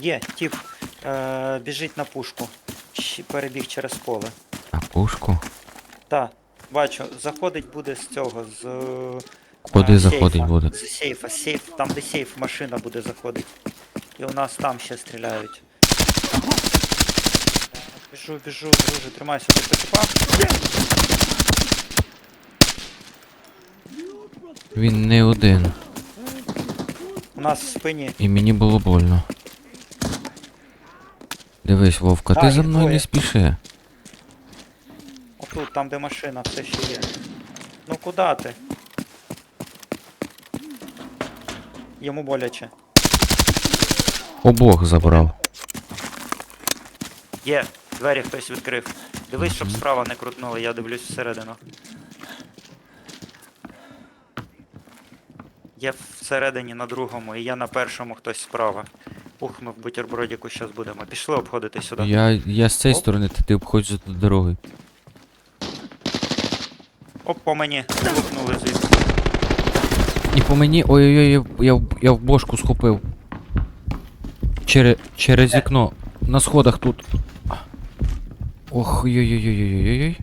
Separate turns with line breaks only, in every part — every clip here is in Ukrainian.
Є, тип е, біжить на пушку. Щ- Перебіг через поле.
На пушку.
Та, бачу, заходить буде з цього, з. е,
Куди
е,
заходить
сейфа.
буде?
З сейфа, сейф, там де сейф, машина буде заходить. І у нас там ще стріляють. Біжу, біжу, друже, тримайся до типа.
Він не один.
У нас в спині.
І мені було больно. Дивись, Вовка,
А,
ти за
їх
мною не
двоє.
спіши.
Отут, там де машина, все ще є. Ну куди ти? Йому боляче.
Обох забрав.
Є, двері хтось відкрив. Дивись, щоб справа не крутнули, я дивлюсь всередину. Є всередині на другому, і я на першому хтось справа. Ух, ми в бутербродіку зараз будемо. Пішли обходити сюди.
Я, я з цієї
Оп.
сторони, ти, ти обходиш до дороги.
Оп, по мені. Лупнули звідси.
І по мені. Ой-ой-ой, я, в- я, в- я в бошку схопив. Через, через
Е.
вікно. На сходах тут. Ох, ой-ой-ой-ой-ой-ой.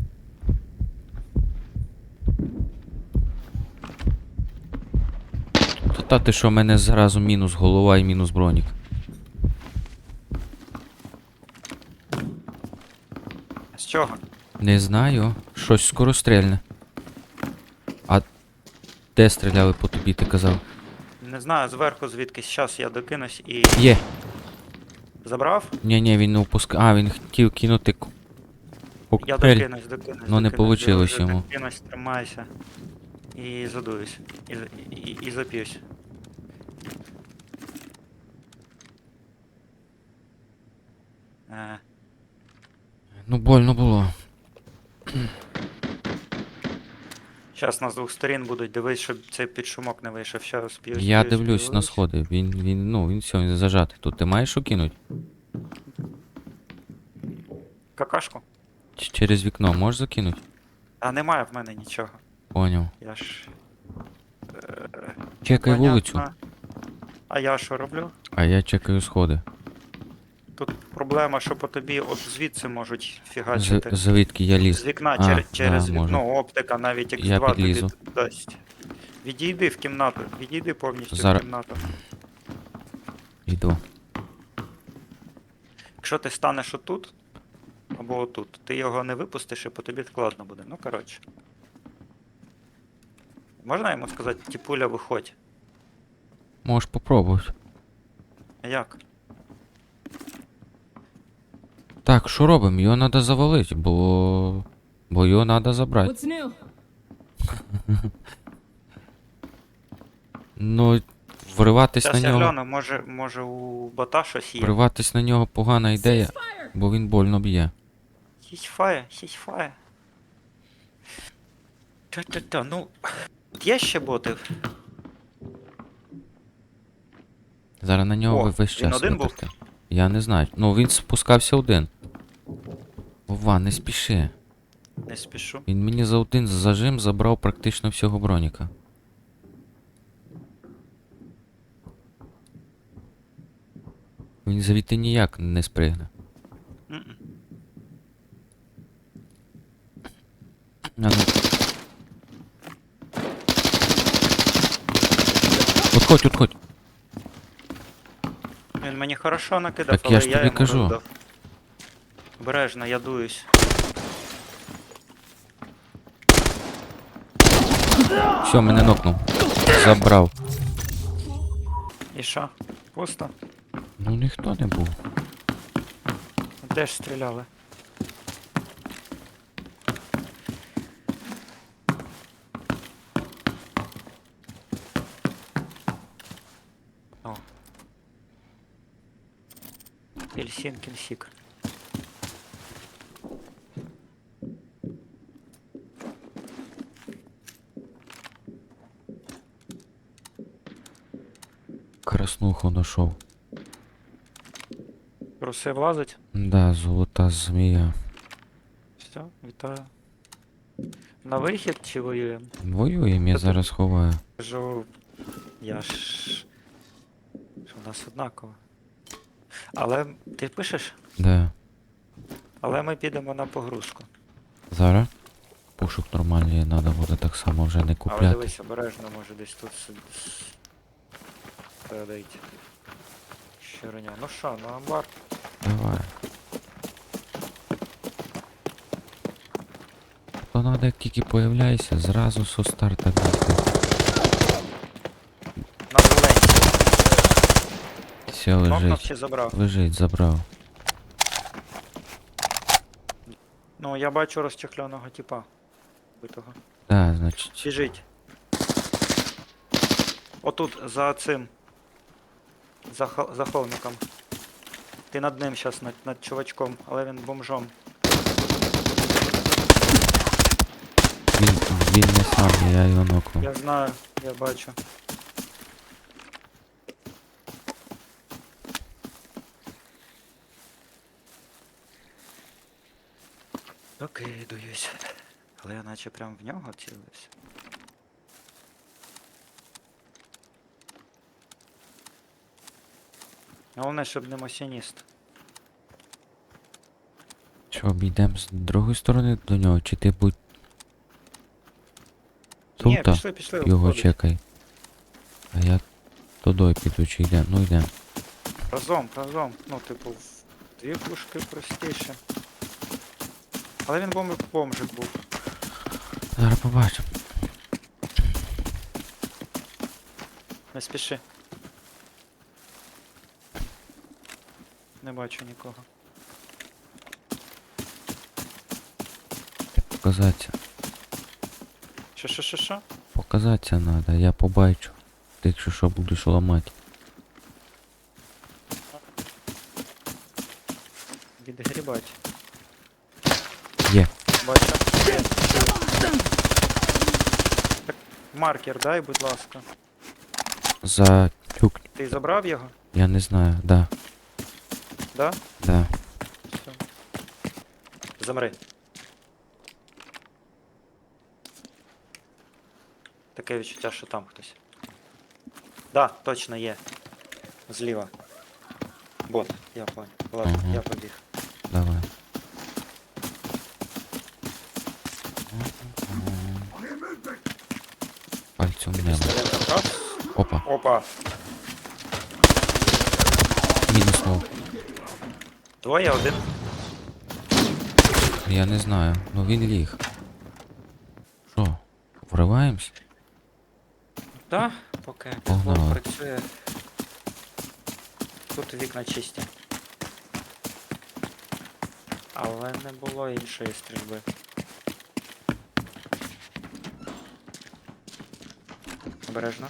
Та ти що, в мене зразу мінус голова і мінус бронік.
З чого?
Не знаю. Щось скорострельне. А де стріляли по тобі, ти казав?
Не знаю, зверху звідкись. Зараз я докинусь і.
Є.
Забрав?
Ні, ні, він не упускав. А, він хотів кинути ку-
Я
коктейль.
докинусь, докинусь.
Ну, не
друже,
йому.
Докинусь, тримайся. І задуюсь. І, за- і, і зап'юсь. Е,
Ну, больно було.
Зараз нас з двох сторін будуть дивись, щоб цей підшумок не вийшов. Щас п'юсь.
Я
п'юсь,
дивлюсь на
п'юсь.
сходи. Він, він, ну, він все, він зажатий тут. Ти маєш що кинуть?
Какашку?
Ч- Через вікно можеш закинути?
А немає в мене нічого.
Поняв.
Я ж. е,
Чекай вулицю.
А я що роблю?
А я чекаю сходи.
Тут проблема, що по тобі от звідси можуть
З,
фігачити.
звідки я ліз?
З вікна
А,
через, через
да,
вікно оптика навіть
Я
X2 тобі дасть. Відійди в кімнату, відійди повністю
Зараз-
в кімнату.
Йду.
Якщо ти станеш отут, або отут, ти його не випустиш і по тобі складно буде. Ну коротше. Можна йому сказати, тіпуля, виходь.
Можеш попробувати.
А як?
Так, що робимо? Його треба завалити, бо. Бо його треба забрати.
What's new?
Ну, вриватись
Зараз
на
я
нього.
гляну, може, може у бота щось є.
Вриватись на нього погана ідея, бо він больно б'є.
Сісьфає, сісьфає. Та-та-та, ну. Є ще боти?
Зараз на нього
О,
ви весь
він
час
один був?
Я не знаю. Ну він спускався один. Ова, не спіши.
Не спішу.
Він мені за один зажим забрав практично всього броніка. Він звідти ніяк не спригне.
М-м.
А ну. Отходь, отходь.
Він мені хорошо накидав,
Так
але
я ж
я йому
кажу.
роздав. Обережно, я дуюсь.
Все, мене нокнув. Забрав.
І що? Пусто?
Ну ніхто не був.
Де ж стріляли? О. Кельсік.
Нашов.
Руси влазить?
Да, золота змія.
Все, вітаю. На вихід чи воюємо?
Воюємо, я
Та
зараз ховаю.
Кажу, я ж. Що в нас однаково. Але ти пишеш?
Де?
Але ми підемо на погрузку.
Зараз? Пушок нормальний треба буде так само вже не
Але
купляти.
дивись, обережно, може десь тут сид- Щороня. Ну що, на амбар?
Давай. То надо, як тільки появляйся, зразу со старта бігти.
На зеленій.
Все,
Кнопнув
лежить.
чи забрав?
Лежить, забрав.
Ну, я бачу розчехляного типа. Битого.
Да, значить.
Біжить. Отут, за цим. За, хо- за холмиком. Ти над ним зараз, над, над чувачком, але він бомжом.
Він, він не сам, я його нокнув.
Я знаю, я бачу. Докидуюсь. Але я наче прям в нього цілився. Головне, щоб не масініст.
Що, обійдемо з другої сторони до нього, чи ти будь
Ні, пішли, пішли.
його
виходить.
чекай. А я туди піду, чи йдемо? Ну йдемо.
Разом, разом. Ну, типу, в дві пушки простіше. Але він бомж бомжик був.
Зараз побачимо.
Не спіши. Не бачу нікого.
Показатися.
Що, що, що, що?
Показатися треба, я побачу. Ти якщо що будеш ламати.
Відгрібать.
Є.
Бачу. Так, маркер дай, будь ласка.
За тюк.
Ти забрав його?
Я не знаю, да,
Да?
да.
Все. Замри. Таке відчуття, що там хтось. Да, точно є. Зліва. Бот, я понял. Ладно,
Ага.
я побіг.
Давай. Пальцем в небо.
Пістолет раз.
Опа,
Опа. Двоє, один.
Я не знаю, ну він ліг. Що, вриваємось?
Да, поки
Погнали.
бот працює. Тут вікна чисті. Але не було іншої стрільби. Обережно.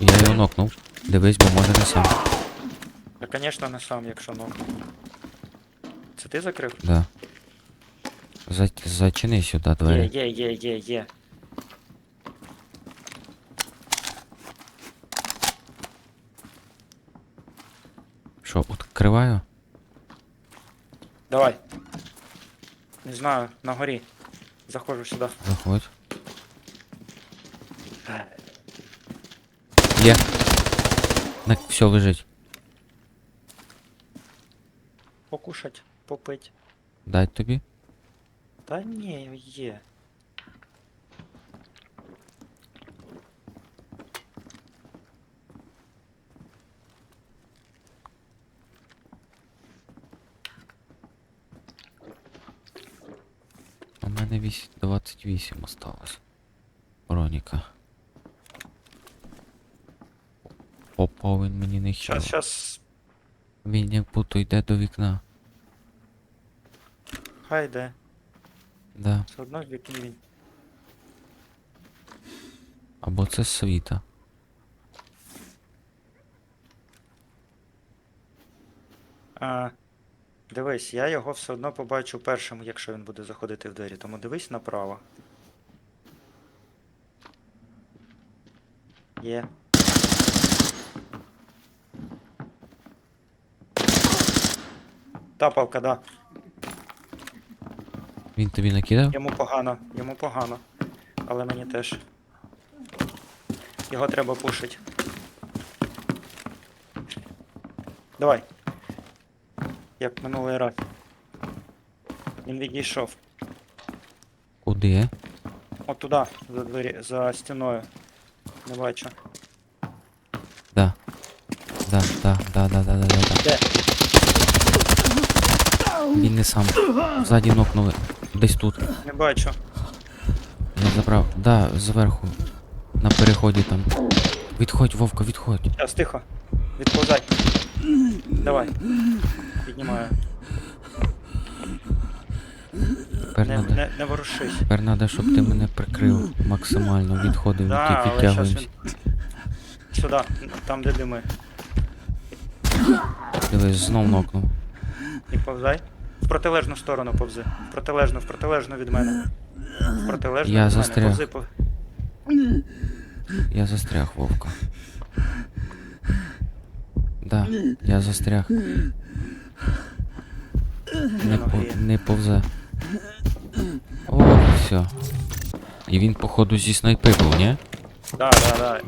Я його нокнув. Дивись, бо може не сам.
Та, звісно, не сам, якщо ног. Це ти закрив?
Да. За... Зачини сюди
Є,
двері.
є, є, є, є.
Що, відкриваю?
Давай. Не знаю, на горі. Заходжу сюди.
Заходь. Є. На... Все лежить.
Покушать, попить.
Дать тобі?
Та ні, є.
У мене вісь... 28 осталось. Броніка. Попав він мені не хіба.
Щас, щас.
Він як будто йде до вікна.
Хай йде.
Да.
Все одно вікні він.
Або це світа.
А, дивись, я його все одно побачу першим, якщо він буде заходити в двері. Тому дивись направо. Є. Тапалка, да.
Він тобі накидав?
Йому погано, йому погано. Але мені теж. Його треба пушить. Давай. Як минулий раз. Він відійшов.
Куди?
От туди, за двері, за стіною. Не бачу.
Да, да, да, да, да, да, да. да.
Де?
Він не сам. Ззаді нокнули. Десь тут.
Не бачу.
Я забрав. Да, зверху. На переході там. Відходь, Вовка, відходь.
Зараз, тихо. Відповзай. Давай. Піднімаю.
Тепер
Не,
надо.
не, не ворушись.
Тепер надо, щоб ти мене прикрив максимально. Відходив,
Да,
тільки
але він... Сюди, там де дими.
Дивись, знов нокнув.
І повзай. В протилежну сторону повзи. В протилежну, в протилежну від мене. В протилежну
Я
від
застряг.
мене. Повзи, пов...
Я застряг, Вовка. Да, я застряг. Не, по, не повзе. О, все. І він, походу, зі снайпи був, ні?
Да, да, да.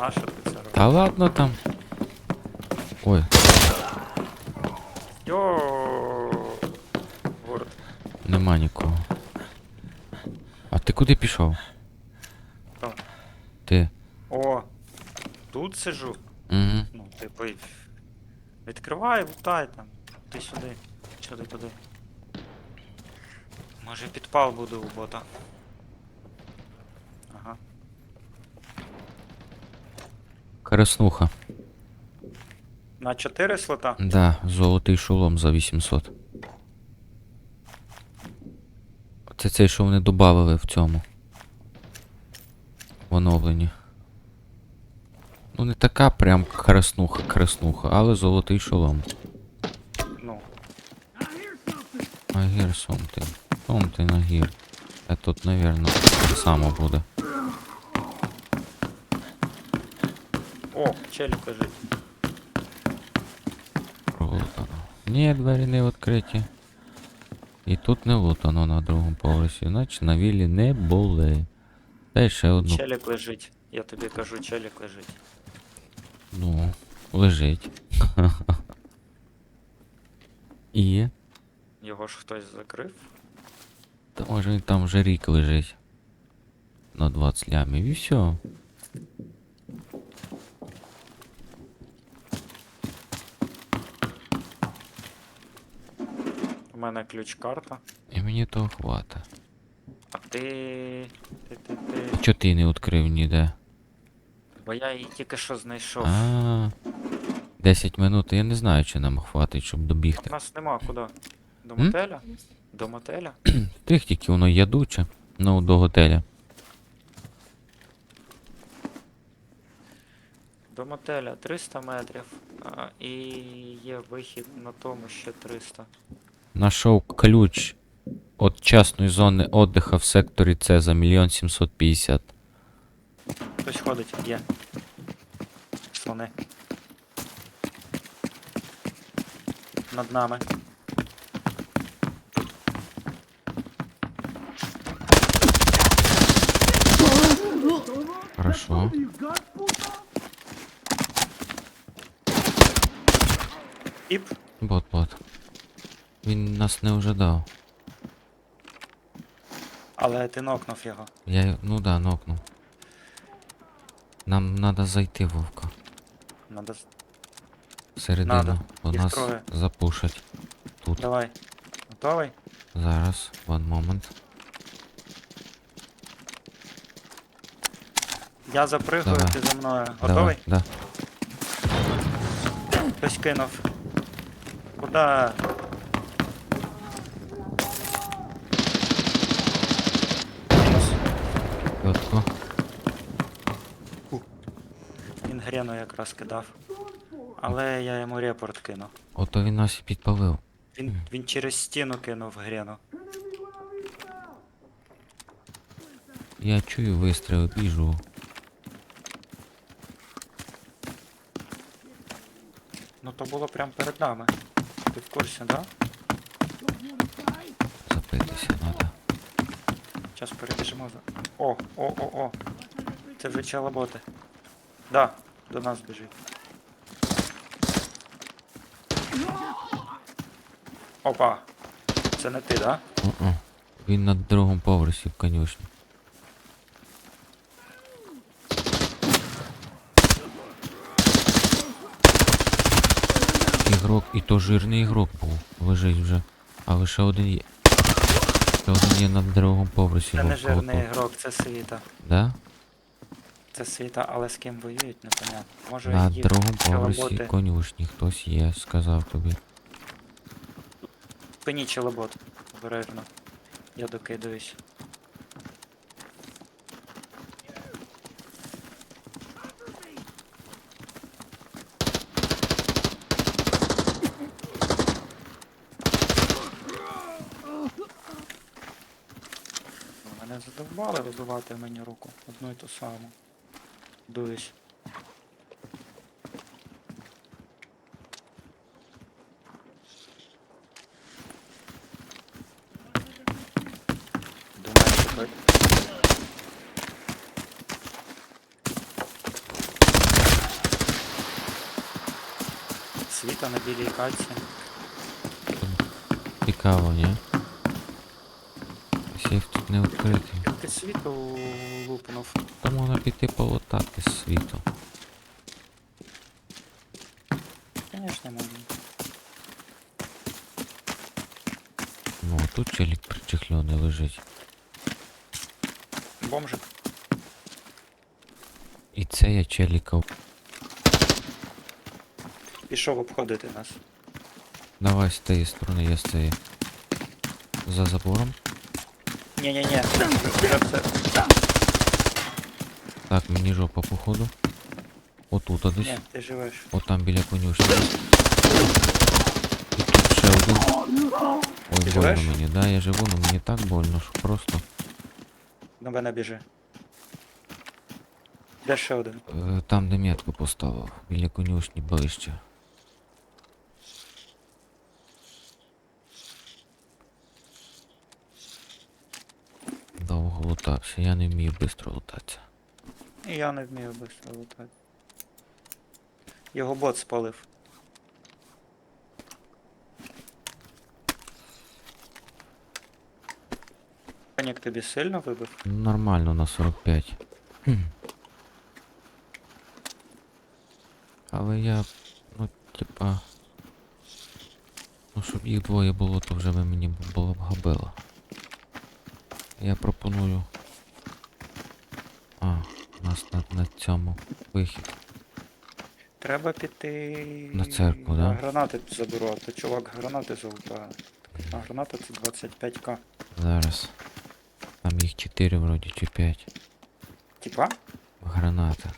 Нащо ти це робиш?
Та ладно там. Ой,
Йо.
Нема нікого. А ти куди пішов?
Хто?
Ти.
О, тут сижу.
Угу.
Ну, типу, відкривай, лутай там. Ти сюди. Сюди туди. Може підпал буде у бота. Ага.
Краснуха.
На 4 слота?
Да, золотий шолом за 800. Це цей, що вони додали в цьому. В оновленні. Ну не така прям краснуха, краснуха, але золотий шолом.
Ну.
I hear something. Something I hear. А тут, наверно, так само буде.
О, лежить.
Пролутано. Ні, двері не відкриті. І тут не лутано на другому поверсі, наче на віллі не були. Дай ще одну.
Челік лежить. Я тобі кажу, челік лежить.
Ну, лежить. І.
Його ж хтось закрив.
Та може він там вже рік лежить. На 20 лямів і все.
У мене ключ-карта.
І мені того хвата.
А ти. Ти ти ти.
Чо ти не відкрив ніде?
Бо я її тільки що знайшов.
А. 10 минут, я не знаю, чи нам хватить, щоб добігти.
У нас нема куди. До мотеля? До мотеля?
Тих тільки воно ядуче. Ну, до готеля.
До мотеля 300 метрів. А, і є вихід на тому ще 300.
Нашов ключ від частної зони отдиха в секторі С за мільйон 750.
Хтось ходить, є. Слони. Над нами.
Хорошо.
Іп.
Бот, бот. Він нас не ожидав.
Але ти нокнув його.
Я, ну да, нокнув. Нам надо зайти, Вовка.
Надо...
Всередину.
Надо.
Бо
Їх
нас
троє.
запушать. Тут.
Давай. Готовий?
Зараз. One moment.
Я запригаю,
Давай.
ти за мною. Готовий?
Давай, да.
Хтось кинув. Куда? Мінус.
Чітко.
Він грену якраз кидав. Але я йому репорт кинув.
Ото він нас і підпалив.
Він, він через стіну кинув грену.
Я чую вистріли, біжу.
Ну то було прямо перед нами. Ти в курсі, да?
Запитися надо.
Зараз перебіжимо за. О, о, о, о. Це вже челоботи. Да, до нас біжить. Опа. Це не ти, да?
Він на другому поверсі в конюшні. Ігрок, і то жирний ігрок був. Лежить вже. А лише один є. Ще один є на другому поверсі.
Це не жирний ігрок, це світа.
Да?
Це світа, але з ким воюють, непонятно. Може
На
їх
другому поверсі
лоботи.
конюшні хтось є, сказав тобі.
Спині чи лобот. Обережно. Я докидуюсь. Мене задовбали вибивати мені руку. Одну і ту саму. Дуюсь. Думаю. Світа на білій кальці.
Цікаво, ні? Сейф тут не відкритий.
Ти світу лупнув.
То можна піти полотати з світу.
Звісно, можна.
Ну, а тут челік причехльоний лежить.
Бомжик.
І це я челіка.
Пішов обходити нас.
Давай з тієї сторони, я з цієї. За забором.
Ні-ні-ні. Вже все.
Так, мені жопа походу. Отут а десь.
Ні, ти живеш.
Отам біля конюшні. І тут ще один. Ой,
Ти
больно
живеш?
мені, да, я живу, але мені так больно, що просто.
До мене біжи. Де ще один?
Е, Там, де метку поставив, біля конюшні ближче. Лутався, я не вмію швидко лутатися.
І я не вмію швидко лутати. Його бот спалив. Конік тобі сильно вибив?
Нормально на 45. Але я, ну, типа. Ну, щоб їх двоє було, то вже би мені було б габело. Я пропоную. А, у нас на, на цьому вихід.
Треба піти.
На церкву, да?
Гранати заберу, а то чувак гранати золотає. А граната це 25к.
Зараз. Там їх 4 вроді чи 5.
Типа?
Гранати.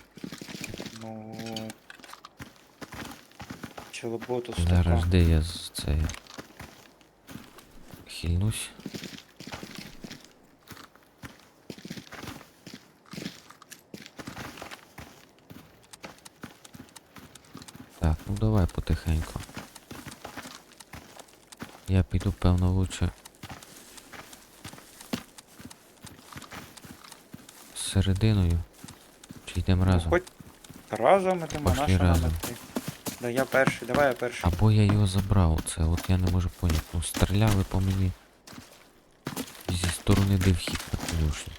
Ну. Челоботу
Зараз
100к.
де я з це. Хильнусь. Так, ну давай потихеньку. Я піду, певно, лучше. Серединою. Чи йдемо
Ну,
разом?
Хоч разом ідемо,
Пошли
наша
разом.
Да я перший, давай я перший.
Або я його забрав, це от я не можу поняти. Ну стріляли по мені зі сторони де вхід на конюшню.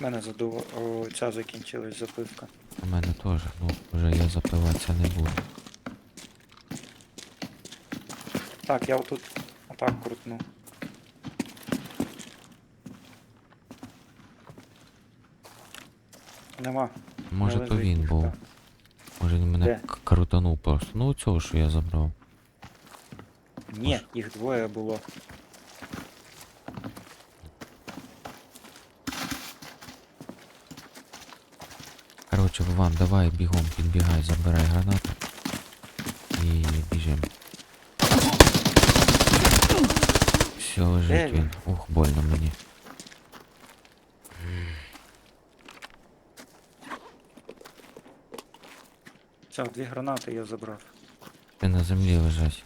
У мене задув... О, ця закінчилась запивка.
У мене теж, ну вже я запиватися не буду.
Так, я отут отак крутну. Нема.
Може то він був. Може він мене
Де?
крутанув просто. Ну цього, що я забрав.
Ні, їх двоє було.
Короче, Вован, давай бігом підбігай, забирай гранату. І біжимо. Все,
Де
лежить
він?
він. Ух, больно мені.
Все, дві гранати я забрав.
Ти на землі лежать.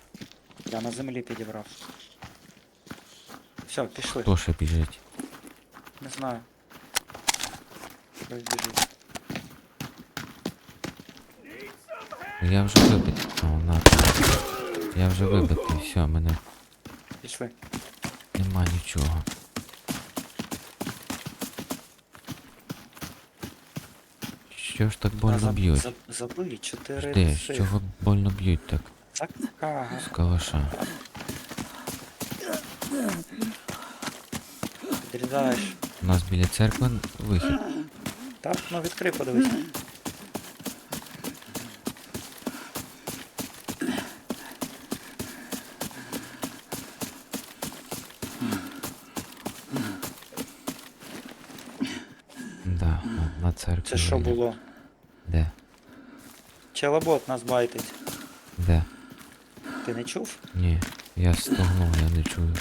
Я на землі підібрав. Все, пішли.
Хто ще біжить?
Не знаю. Хай біжить.
Я вже вибитий. О, на. Я вже вибитий, все, мене
Пішли.
нема нічого. Що ж так больно
заб-
б'ють?
заб- чотири
Де,
цих.
чого больно б'ють так?
Така.
З калаша.
Підрізаєш.
У нас біля церкви вихід.
Так, ну відкрий, подивись.
Да, на, на церкві.
Це що було?
Де?
Челобот нас байтить.
Де?
Ти не чув?
Ні, я стогнув, я не чую.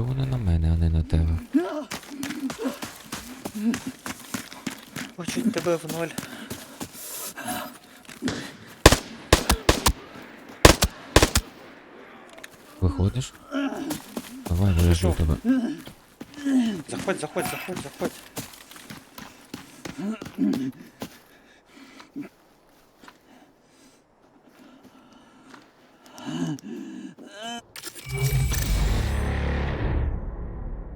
Чого вони на мене, а не на тебе?
Хочуть тебе в ноль.
Виходиш? Давай, виріжу тебе.
Заходь, заходь, заходь, заходь.